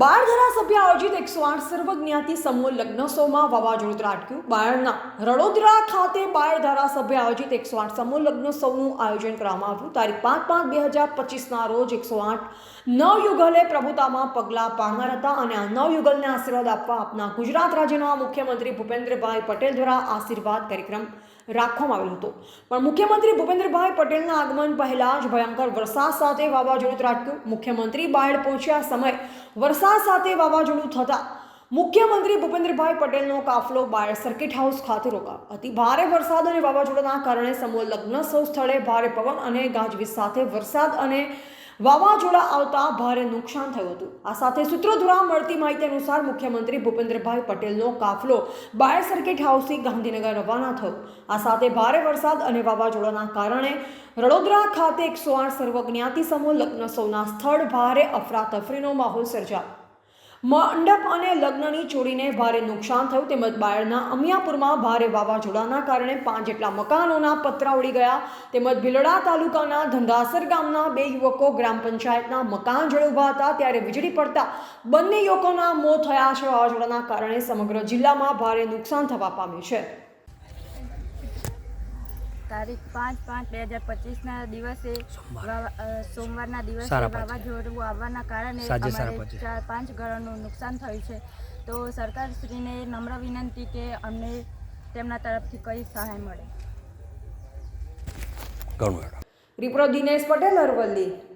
બાળ ધારાસભ્ય આયોજિત એકસો આઠ સર્વજ્ઞાતિ સમૂહ લગ્નોત્સવમાં વાવાઝોડું ત્રાટક્યું બાળના રડોદરા ખાતે બાળ ધારાસભ્ય આયોજિત એકસો આઠ સમૂહ લગ્નોત્સવનું આયોજન કરવામાં આવ્યું. તારીખ પાંચ પાંચ બે હજાર પચીસના રોજ એકસો આઠ નવયુગલે પ્રભુતામાં પગલાં પાડનાર હતા અને આ નવયુગલને આશીર્વાદ આપવા આપના ગુજરાત રાજ્યના મુખ્યમંત્રી ભૂપેન્દ્રભાઈ પટેલ દ્વારા આશીર્વાદ કાર્યક્રમ રાખવામાં આવેલો હતો. પણ મુખ્યમંત્રી ભૂપેન્દ્રભાઈ પટેલના આગમન પહેલાં જ ભયંકર વરસાદ સાથે વાવાઝોડું ત્રાટક્યું. મુખ્યમંત્રી બાયડ પહોંચ્યા સમય વરસાદ સાથે વાવાઝોડું થતાં મુખ્યમંત્રી ભૂપેન્દ્રભાઈ પટેલનો કાફલો બાય સર્કિટ હાઉસ ખાતે રોકાયો. અતિ ભારે વરસાદ અને વાવાઝોડાના કારણે સમૂહ લગ્ન સૌ સ્થળે ભારે પવન અને ગાજવીજ સાથે વરસાદ અને વાવાઝોડા આવતા ભારે નુકસાન થયું હતું. આ સાથે સૂત્રો દ્વારા મળતી માહિતી અનુસાર મુખ્યમંત્રી ભૂપેન્દ્રભાઈ પટેલનો કાફલો બાયર સર્કિટ હાઉસથી ગાંધીનગર રવાના થયો. આ સાથે ભારે વરસાદ અને વાવાઝોડાના કારણે રડોદરા ખાતે એકસો આઠ સર્વજ્ઞાતિ સમૂહ સૌના સ્થળ ભારે અફરાતફરીનો માહોલ સર્જાયો. મંડપ અને લગ્નની ચોરીને ભારે નુકસાન થયું તેમજ બાયડના અમિયાપુરમાં ભારે વાવાઝોડાના કારણે પાંચ જેટલા મકાનોના પતરા ઉડી ગયા. તેમજ ભીલડા તાલુકાના ધંધાસર ગામના બે યુવકો ગ્રામ પંચાયતના મકાન જોડે ઊભા હતા ત્યારે વીજળી પડતા બંને યુવકોના મોત થયા છે વાવાઝોડાના કારણે સમગ્ર જિલ્લામાં ભારે નુકસાન થવા પામ્યું છે. તારીખ પાંચ પાંચ બે હજાર પચીસના દિવસે સોમવારના દિવસે વાવાઝોડું આવવાના કારણે અમારે ચાર પાંચ ઘરોનું નુકસાન થયું છે. તો સરકારશ્રીને નમ્ર વિનંતી કે અમને તેમના તરફથી કઈ સહાય મળે. રિપોર્ટ રિપ્રો દિનેશ પટેલ અરવલ્લી.